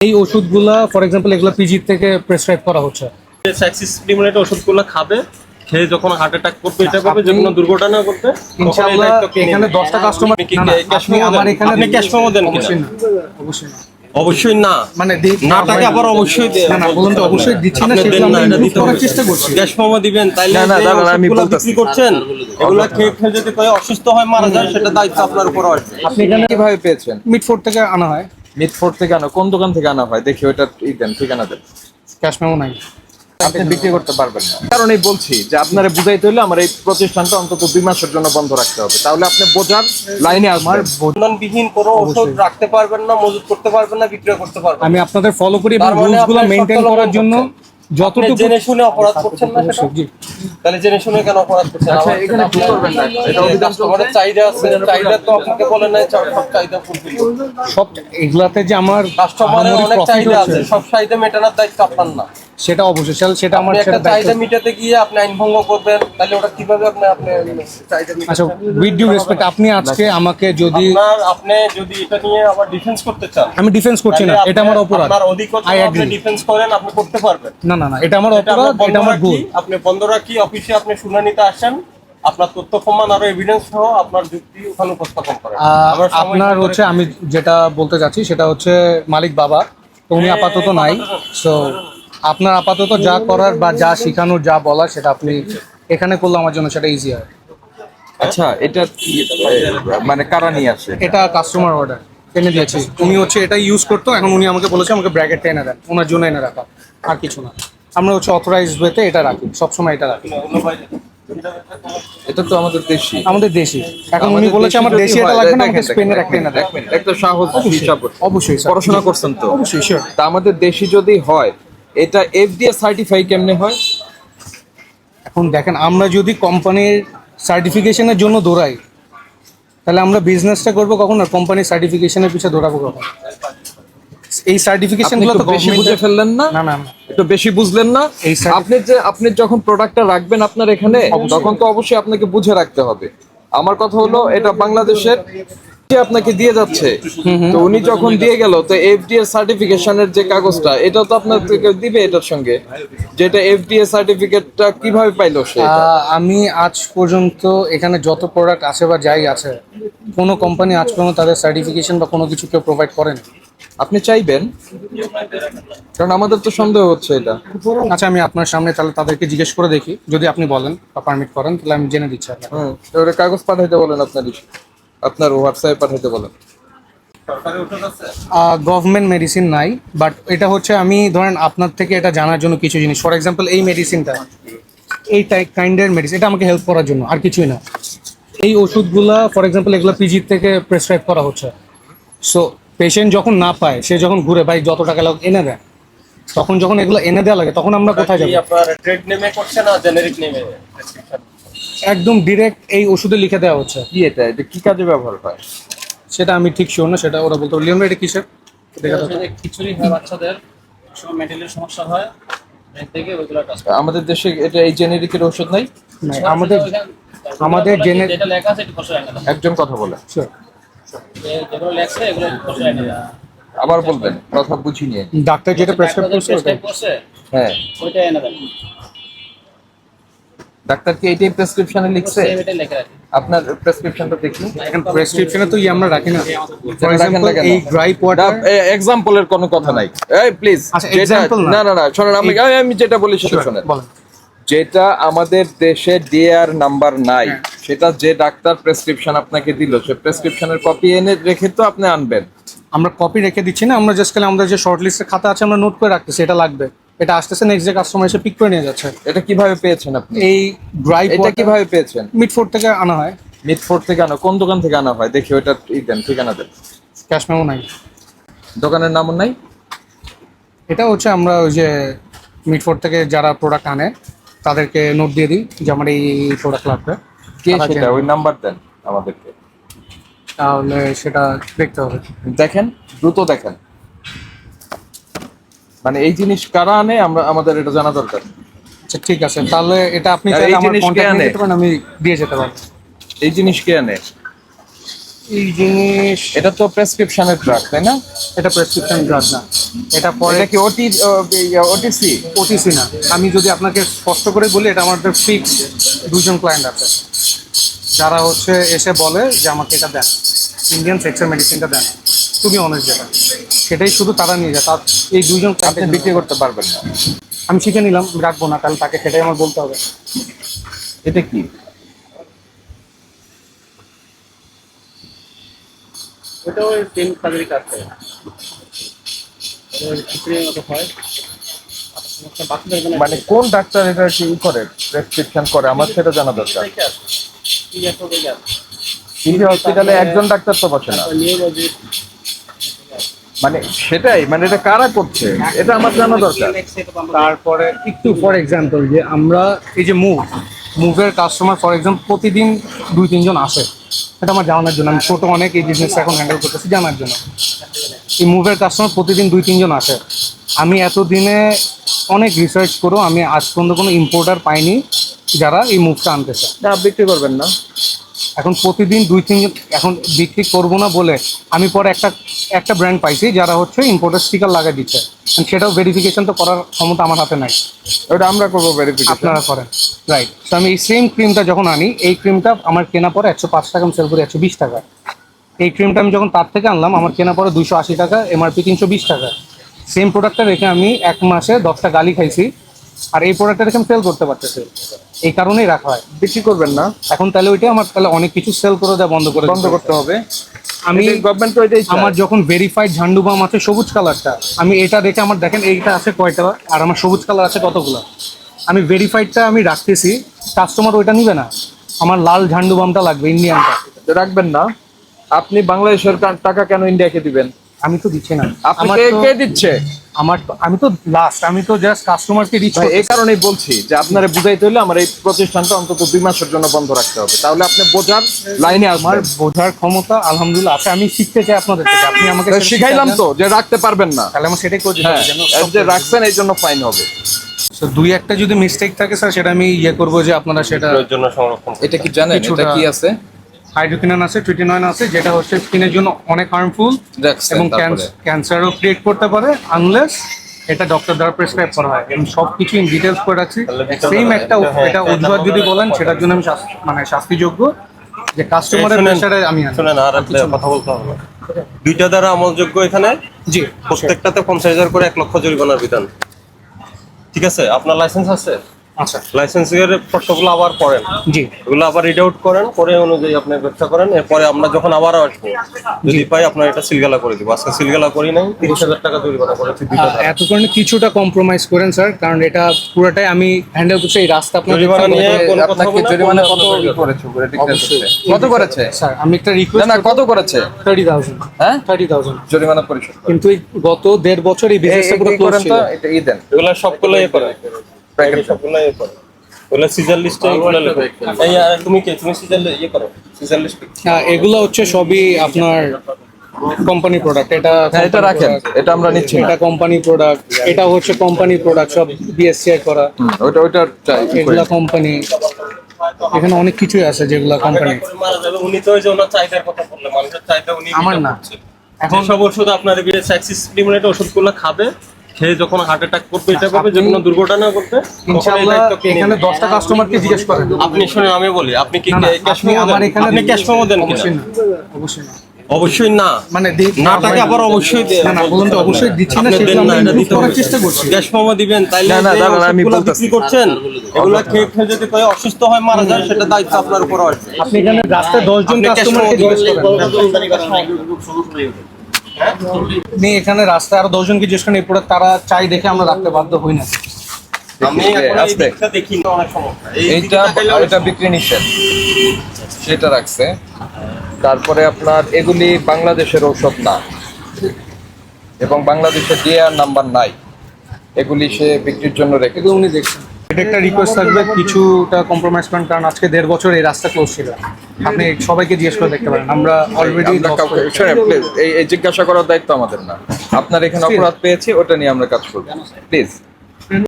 এই ওষুধগুলা for example এগুলো পিজি থেকে প্রেসক্রাইব করা হচ্ছে। স্যাক্সিস লিমিটেড ওষুধগুলো খাবে খেয়ে যখন হার্ট অ্যাটাক করবে এটা করবে যে কোনো দুর্ঘটনা করবে ইনশাআল্লাহ এখানে দশটা কাস্টমার আপনি কি ক্যাশ মেমো দেন আপনি ক্যাশ মেমো দেন কিনা? অবশ্যই না অবশ্যই না। অবশ্যই না। মানে দে- না টাকা আবার অবশ্যই দেন না বলুন তো অবশ্যই দিচ্ছি না সেগুলো দেন আমরা না, এটা দিতে করার হবে। চেষ্টা করছি। ক্যাশ মেমো দিবেন তাইলে না, না, আমি বলতেছি। বিক্রি করছেন এগুলো খেয়ে খেয়ে যদি কেউ অসুস্থ হয় মারা যায় সেটা দায়িত্ব আপনার উপর আসবে আপনি এখানে কীভাবে পেয়েছেন? মিডফোর্ড থেকে আনা হয়। মিটফোর্ট থেকে আনো কোন দোকান থেকে আনা হয়? দেখি ওটা ই দেন ঠিকানা দেন। ক্যাশ মেমো নাই। আপনি বিক্রি করতে পারবেন না। কারণ এই বলছি যে আপনারা বুঝাইতে হলে আমার এই প্রতিষ্ঠানটা অন্তত দুই মাসের জন্য বন্ধ রাখতে হবে। তাহলে আপনি বোঝার লাইনে আমার বিহীন কোনো ওষুধ রাখতে পারবেন না মজুত করতে পারবেন না বিক্রি করতে পারবেন আমি আপনাদের ফলো করি এবং তার মানে রুলসগুলো মেইনটেইন মেনটেন করার জন্য যতটুকু জেনে শুনে অপরাধ করছেন না সেটা? তাহলে জেনে শুনে কেন অপরাধ করছেন? আচ্ছা, এখানে কি করবেন না? এটা অভিযান চাহিদা আছে। চাহিদা তো আপনাকে বলে নাই সব চাহিদা ফুলফিল সব এগুলাতে যে আমার কাস্টমারের অনেক চাহিদা আছে সব চাহিদা মেটানোর দায়িত্ব আপনার না। সেটা অবশ্যই। সেটা- সেটা আমার একটা চাহিদা মিটাতে গিয়ে আপনি আইন ভঙ্গ করবেন তাহলে ওটা কীভাবে আপনি আপনি চাহিদা মিটাবেন? আচ্ছা উইথ ডিউ রেসপেক্ট আপনি আজকে আমাকে যদি আপনার আপনি যদি এটা নিয়ে আবার ডিফেন্স করতে চান আমি ডিফেন্স করছি না এটা আমার অপরাধ। আপনার অধিকতর আই আপনি ডিফেন্স করেন আপনি করতে পারবেন। না না না এটা আমার অপরাধ এটা আমার ভুল। আপনি বন্ধ রাখি অফিসে আপনি শুনানিতে আসেন আপনার তথ্য প্রমাণ আরও এভিডেন্স সহ আপনার যুক্তি ওখানে উপস্থাপন করেন। আপনার হচ্ছে আমি যেটা বলতে চাচ্ছি সেটা হচ্ছে মালিক বাবা তো উনি আপাতত নাই সো আপনার আপাতত যা করার বা যা শেখানোর যা বলার সেটা আপনি এখানে করলে আমার জন্য সেটা ইজি হয়। আচ্ছা এটা মানে কারা নিয়ে আসে? এটা কাস্টমার অর্ডার এনে দিয়েছি। উনি হচ্ছে এটা ইউজ করতো এখন উনি আমাকে বলেছে আমাকে ব্র্যাকেটটা এনে দেন ওনার জন্য এনে রাখা আর কিছু না। আমরা হচ্ছে অথরাইজ ওয়েতে এটা রাখি সবসময় এটা রাখি। এটা তো আমাদের দেশি। আমাদের দেশি। এখন উনি বলেছে আমার দেশি এটা লাগবে না আমাকে স্পেনের একটা এনে মিনিট, একটা সাহস হিসাব। অবশ্যই পড়াশোনা করছেন তো। অবশ্যই তা আমাদের দেশি যদি হয় এটা এফডিএ সার্টিফাই কেমনে হয়? এখন দেখেন আমরা যদি কোম্পানির সার্টিফিকেশনের জন্য দৌড়াই তাহলে আমরা বিজনেসটা করব কখন আর কোম্পানির সার্টিফিকেশনের পিছিয়ে দৌড়াবো কখন? এই সার্টিফিকেশনগুলো তো বেশি বুঝে ফেললেন না? না না। একটু বেশি বুঝলেন না? এই আপনি যে আপনি যখন প্রোডাক্টটা রাখবেন আপনার এখানে তখন তো অবশ্যই আপনাকে বুঝে রাখতে হবে। আমার কথা হলো এটা বাংলাদেশের আপনাকে দিয়ে যাচ্ছে। তো উনি যখন দিয়ে গেল তো এফডিএ সার্টিফিকেশনের যে কাগজটা এটা তো আপনার দিবে এটার সঙ্গে? যেটা এফডিএ সার্টিফিকেটটা কীভাবে পাইলো সে? আমি আজ পর্যন্ত এখানে যত প্রোডাক্ট আছে বা যাই আছে কোনো কোম্পানি আজ পর্যন্ত তাদের সার্টিফিকেশন বা কোনো কিছু কেউ প্রোভাইড করেন। আপনি চাইবেন? কারণ আমাদের তো সন্দেহ হচ্ছে এটা। আচ্ছা আমি আপনার সামনে তাহলে তাদেরকে জিজ্ঞেস করে দেখি। যদি আপনি বলেন বা পারমিট করেন তাহলে আমি জেনে দিচ্ছি হুম এবারে কাগজ পাঠাইতে বলেন আপনার আপনার হোয়াটসঅ্যাপে পাঠাইতে বলেন। সরকারি ওষুধ আছে গভর্নমেন্ট মেডিসিন নাই বাট এটা হচ্ছে আমি ধরেন আপনার থেকে এটা জানার জন্য কিছু জিনিস। ফর এক্সাম্পল এই মেডিসিনটা এই কাইন্ডের মেডিসিন এটা আমাকে হেল্প করার জন্য আর কিছুই না। এই ওষুধগুলা ফর এক্সাম্পল এগুলো পিজির থেকে প্রেসক্রাইব করা হচ্ছে। সো পেশেন্ট যখন না পায় সে যখন ঘুরে ভাই যত টাকা লাগ এনে দেয় তখন যখন এগুলো এনে দেওয়া লাগে তখন আমরা কোথায় যাব? আপনার ট্রেড নেমে করছে না জেনেরিক নেমে একদম ডিরেক্ট এই ওষুধে লিখে দেওয়া হচ্ছে। কি এটা? এটা কি কাজে ব্যবহার হয়? সেটা আমি ঠিক শিওর না সেটা ওরা বলতে লিওন ভাই এটা কিসের? দেখা তো। খিচুড়ি হয় বাচ্চাদের সময় মেন্টালের সমস্যা হয় আমাদের দেশে এটা এই জেনেরিকের ওষুধ নাই? আমাদের আমাদের জেনে যেটা লেখা আছে একটু কষ্ট লাগে না। একজন কথা বলে. যেগুলো লেখছে এগুলো কষ্ট না। আবার বলবেন কথা বুঝিনি ডাক্তার যেটা প্রেসক্রাইব করছে ওটাই। প্রেসক্রাইব করছে হ্যাঁ। ওইটা এনে দেন। ডাক্তার কি এইটাই প্রেসক্রিপশনে লিখছে? সেম এটা লেখা রাখি আপনার প্রেসক্রিপশনটা দেখুন এখন প্রেসক্রিপশনে তো ই আমরা রাখি না। ফর রাখেন এক্সাম্পল? এই ড্রাই ওয়াটার এক্সাম্পলের কোনো কথা নাই। এই প্লিজ আচ্ছা, না। না না শোনেন আমি আমি যেটা বলি সেটা শোনেন। বলেন। যেটা আমাদের দেশে ডিআর নাম্বার নাই হ্যাঁ। সেটা যে ডাক্তার প্রেসক্রিপশন আপনাকে দিল সে প্রেসক্রিপশনের কপি এনে রেখে তো আপনি আনবেন। আমরা কপি রেখে দিচ্ছি না আমরা জাস্ট খালি আমাদের যে শর্ট লিস্টের খাতা আছে আমরা নোট করে রাখতেছি এটা লাগবে। এটা আসতেছে নেক্সট যে কাস্টমার এসে পিক করে নিয়ে যাচ্ছে। এটা কীভাবে পেয়েছেন আপনি? এই ড্রাই এটা কীভাবে পেয়েছেন? মিডফোর্ড থেকে আনা হয়। মিটফোর্ট থেকে আনা কোন দোকান থেকে আনা হয়? দেখি ওটা ই দেন ঠিকানা দেন। ক্যাশ মেমো নাই। দোকানের নাম নাই? এটা হচ্ছে আমরা ওই যে মিডফোর্ড থেকে যারা প্রোডাক্ট আনে তাদেরকে নোট দিয়ে দিই যে আমার এই প্রোডাক্ট লাগবে। কে সেটা? ওই নাম্বার দেন আমাদেরকে। তাহলে সেটা দেখতে হবে। দেখেন দ্রুত দেখেন। মানে এই জিনিস কারা আনে আমরা আমাদের এটা জানা দরকার। আচ্ছা ঠিক আছে তাহলে এটা আপনি চাইলে আমার কন্ট্যাক্ট নিতে পারেন আমি দিয়ে যেতে পারব। এই জিনিস কে আনে? এই জিনিস এটা তো প্রেসক্রিপশনের ড্রাগ তাই না? এটা প্রেসক্রিপশন ড্রাগ না। এটা পরে কি ওটি ওটিসি ওটিসি না। আমি যদি আপনাকে স্পষ্ট করে বলি এটা আমাদের ফিক্স দুজন ক্লায়েন্ট আছে। যারা হচ্ছে এসে বলে যে আমাকে এটা দেন। ইন্ডিয়ান সেক্সের মেডিসিনটা দেন। তুমি অনেক যেটা। সেটাই শুধু তারা নিয়ে যায় তার এই দুজন আপনি বিক্রি করতে পারবেন না। আমি শিখে নিলাম রাখব না তাহলে তাকে সেটাই আমার বলতে হবে। এটা কি? ওটাও সেম কাজ করে হয়। মানে কোন ডাক্তার এটা কি করে প্রেসক্রিপশন করে? আমার সেটা জানা দরকার। সিটি হসপিটালে একজন ডাক্তার তো বসে না। মানে সেটাই মানে এটা কারা করছে? এটা আমার জানা দরকার। তারপরে একটু ফর এক্সাম্পল যে আমরা এই যে মুভ মুভের কাস্টমার ফর এক্সাম্পল প্রতিদিন দুই তিনজন আসে। এটা আমার জানার জন্য আমি ছোট অনেক এই বিজনেস এখন হ্যান্ডেল করতেছি জানার জন্য। এই মুভের কাস্টমার প্রতিদিন দুই তিনজন আসে। আমি এতদিনে অনেক রিসার্চ করেও আমি আজ পর্যন্ত কোনো ইম্পোর্টার পাইনি যারা এই মুভটা আনতে চায়। না বিক্রি করবেন না। এখন প্রতিদিন দুই তিনজন এখন বিক্রি করব না বলে আমি পরে একটা একটা ব্র্যান্ড পাইছি যারা হচ্ছে ইম্পোর্টার স্টিকার লাগাই দিচ্ছে। সেটাও ভেরিফিকেশন তো করার ক্ষমতা আমার হাতে নাই। ওটা আমরা করব ভেরিফিকেশন আপনারা করেন। রাইট তো আমি এই সেম ক্রিমটা যখন আনি এই ক্রিমটা আমার কেনা পরে একশো পাঁচ টাকা আমি সেল করি একশো বিশ টাকা। এই ক্রিমটা আমি যখন তার থেকে আনলাম আমার কেনা পরে দুশো আশি টাকা এমআরপি তিনশো বিশ টাকা। সেম প্রোডাক্টটা রেখে আমি এক মাসে দশটা গালি খাইছি আর এই প্রোডাক্টটা রেখে আমি সেল করতে পারতেছি। এই কারণেই রাখা হয়। বিক্রি করবেন না। এখন তাহলে ওইটা আমার তাহলে অনেক কিছু সেল করে দেওয়া বন্ধ করে বন্ধ করতে হবে। আমি গভর্নমেন্ট তো এটাই আমার যখন ভেরিফাইড ঝান্ডু বাম আছে সবুজ কালারটা আমি এটা দেখে আমার দেখেন এইটা আছে কয়টা আর আমার সবুজ কালার আছে কতগুলো। আমি ভেরিফাইডটা আমি রাখতেছি কাস্টমার ওইটা নিবে না। আমার লাল ঝান্ডু বামটা লাগবে ইন্ডিয়ানটা রাখবেন না। আপনি বাংলাদেশের টাকা কেন ইন্ডিয়াকে দিবেন? আমি তো দিচ্ছি না। আপনি কে দিচ্ছে? আমার তো- আমি তো লাস্ট আমি তো জাস্ট কাস্টমারকে দিচ্ছি ভাই এই কারণেই বলছি যে আপনারা বুঝাইতে হলে আমার এই প্রতিষ্ঠানটা অন্তত দুই মাসের জন্য বন্ধ রাখতে হবে। তাহলে আপনি বোঝার লাইনে আমার বোঝার ক্ষমতা আলহামদুলিল্লাহ আছে। আমি শিখতে চাই আপনাদের থেকে আপনি আমাকে শিখাইলাম তো যে রাখতে পারবেন না। তাহলে আমার সেটাই করে দিতে হ্যাঁ যে রাখছেন এই জন্য ফাইন হবে। দুই একটা যদি মিস্টেক থাকে স্যার সেটা আমি ইয়ে করব যে আপনারা সেটা জন্য সংরক্ষণ এটা কি জানেন? এটা কি আছে? হাইড্রোকিনান আছে ট্রিটিনয়েন আছে যেটা হচ্ছে স্কিনের জন্য অনেক হার্মফুল এবং ক্যান্সারও ক্রিয়েট করতে পারে আনলেস এটা ডক্টর দ্বারা প্রেসক্রাইব করা হয়। আমি সব কিছু ইন ডিটেলস করে রাখছি। সেম একটা হ্যাঁ, এটা অজুহাত যদি বলেন সেটার জন্য আমি মানে শাস্তিযোগ্য। যে কাস্টমারের প্রেসারে আমি। শুনেন আর কথা বলতে হবে। দুইটা দ্বারা আমলযোগ্য এখানে? জি। প্রত্যেকটাতে পঞ্চাশ হাজার করে এক লক্ষ জরিমানার বিধান। ঠিক আছে? আপনার লাইসেন্স আছে? আচ্ছা। লাইসেন্সের শর্তগুলো আবার পড়েন জি। এগুলো আবার রিড আউট করেন করে অনুযায়ী আপনি ব্যবসা করেন। এরপরে আমরা যখন আবার আসব যদি পাই আপনার এটা সিলগালা করে দিব। আজকে সিলগালা করি নাই তিরিশ হাজার টাকা জরিমানা করেছি এত কারণে কিছুটা কম্প্রোমাইজ করেন স্যার কারণ এটা পুরোটাই আমি হ্যান্ডেল করছি এই রাস্তা আপনার জরিমানা নিয়ে কোনো কথা আপনাকে জরিমানা কত। করেছে? কত করেছে? স্যার আমি একটা রিকোয়েস্ট না কত করেছে? থার্টি থাউজেন্ড হ্যাঁ? থার্টি থাউজেন্ড জরিমানা পরিশোধ কিন্তু গত দেড় বছর এই বিজনেসটা পুরো ক্লোজ ছিল। এটা ই দেন। এগুলো সবগুলো ইয়ে করে এগুলো সবগুলো ইয়ে করে। ওগুলো সিজার লিস্টে এগুলো লেখো। এই আর তুমি কে? তুমি সিজার ইয়ে করো। সিজার লিস্ট হ্যাঁ এগুলো হচ্ছে সবই আপনার কোম্পানি প্রোডাক্ট এটা হ্যাঁ এটা রাখেন। এটা আমরা নিচ্ছি এটা কোম্পানি প্রোডাক্ট এটা হচ্ছে কোম্পানি প্রোডাক্ট সব বিএসসিআই করা। ওইটা চাই। এগুলা কোম্পানি এখানে অনেক কিছুই আছে যেগুলা কোম্পানি উনি তো ওই যে ওনার চাহিদার কথা বললে মানুষের চাহিদা উনি আমার না। এখন সব ওষুধ আপনার বিয়ে অ্যাক্সিস লিমিটেড ওষুধগুলো খাবে খেয়ে যখন হার্ট অ্যাটাক করবে এটা করবে যে কোনো দুর্ঘটনা করবে ইনশাআল্লাহ এখানে নেবে? দশটা কাস্টমারকে জিজ্ঞেস করেন। আপনি শুনে আমি বলি আপনি কি ক্যাশ মেমো দেন? আপনি ক্যাশ মেমো দেন কিনা? অবশ্যই না অবশ্যই না। অবশ্যই না। মানে দি- না টাকা আবার অবশ্যই না, না, বলুন তো অবশ্যই দিচ্ছি না, আমরা এটা দিতে করার চেষ্টা করছি। ক্যাশ মেমো দিবেন তাইলে না, না, আমি বলতেছি। করছেন এগুলো খেয়ে খেয়ে যদি কেউ অসুস্থ হয় মারা যায় সেটা দায়িত্ব আপনার উপর আসবে আপনি এখানে রাস্তায় দশ জন কাস্টমারকে জিজ্ঞেস করেন। আপনি এখানে রাস্তায় আরও দশ জনকে জিজ্ঞেস করেন প্রোডাক্ট তারা চাই দেখে আমরা রাখতে বাধ্য হই না। এইটা এটা বিক্রি নিষেধ। সেটা রাখছে। তারপরে আপনার এগুলি বাংলাদেশের ঔষধ না। এবং বাংলাদেশে ডিআর নাম্বার নাই। এগুলি সে বিক্রির জন্য রেখে উনি দেখছেন। এটা একটা রিকোয়েস্ট থাকবে কিছুটা কম্প্রোমাইজ করেন কারণ আজকে দেড় বছর এই রাস্তা ক্লোজ ছিল। আপনি সবাইকে জিজ্ঞেস করে দেখতে পারেন আমরা অলরেডি এই জিজ্ঞাসা করার দায়িত্ব আমাদের না। আপনার এখানে অপরাধ পেয়েছে ওটা নিয়ে আমরা কাজ করব। প্লিজ